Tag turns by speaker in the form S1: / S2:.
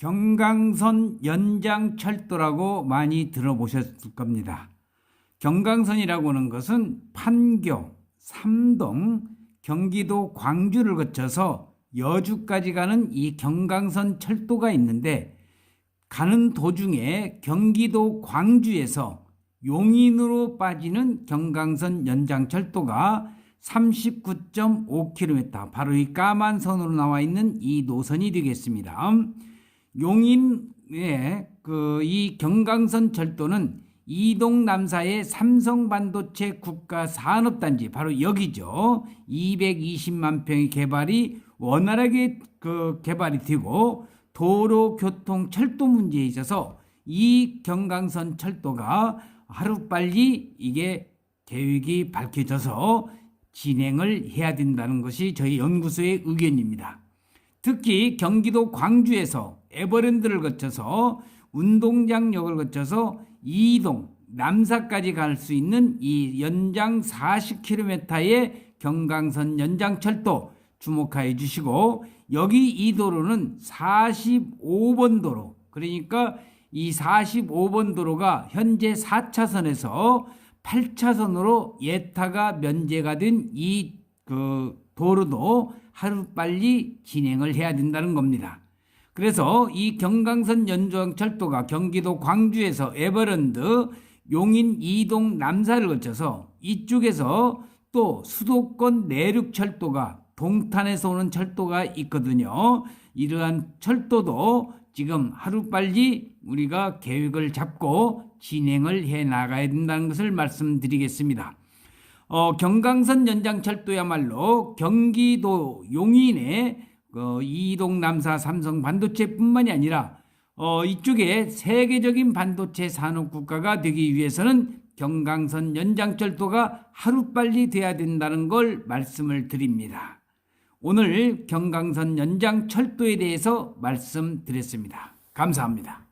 S1: 경강선 연장철도라고 많이 들어보셨을 겁니다. 경강선이라고 하는 것은 판교, 삼동, 경기도 광주를 거쳐서 여주까지 가는 이 경강선 철도가 있는데 가는 도중에 경기도 광주에서 용인으로 빠지는 경강선 연장철도가 39.5km 바로 이 까만 선으로 나와 있는 이 노선이 되겠습니다. 용인의 그 이 경강선 철도는 이동 남사의 삼성 반도체 국가 산업단지 바로 여기죠. 220만 평의 개발이 원활하게 그 개발이 되고 도로 교통 철도 문제에 있어서 이 경강선 철도가 하루 빨리 이게 계획이 밝혀져서 진행을 해야 된다는 것이 저희 연구소의 의견입니다. 특히 경기도 광주에서 에버랜드를 거쳐서 운동장역을 거쳐서 이동, 남사까지 갈 수 있는 이 연장 40km의 경강선 연장철도 주목하여 주시고 여기 이 도로는 45번 도로 그러니까 이 45번 도로가 현재 4차선에서 8차선으로 예타가 면제가 된 이 그 도로도 하루 빨리 진행을 해야 된다는 겁니다. 그래서 이 경강선 연장철도가 경기도 광주에서 에버랜드 용인 이동 남사를 거쳐서 이쪽에서 또 수도권 내륙 철도가 동탄에서 오는 철도가 있거든요. 이러한 철도도 지금 하루빨리 우리가 계획을 잡고 진행을 해 나가야 된다는 것을 말씀드리겠습니다. 어, 경강선 연장철도야말로 경기도 용인의 그 이동 남사 삼성 반도체뿐만이 아니라 어, 이쪽에 세계적인 반도체 산업 국가가 되기 위해서는 경강선 연장철도가 하루빨리 돼야 된다는 걸 말씀을 드립니다. 오늘 경강선 연장철도에 대해서 말씀드렸습니다. 감사합니다.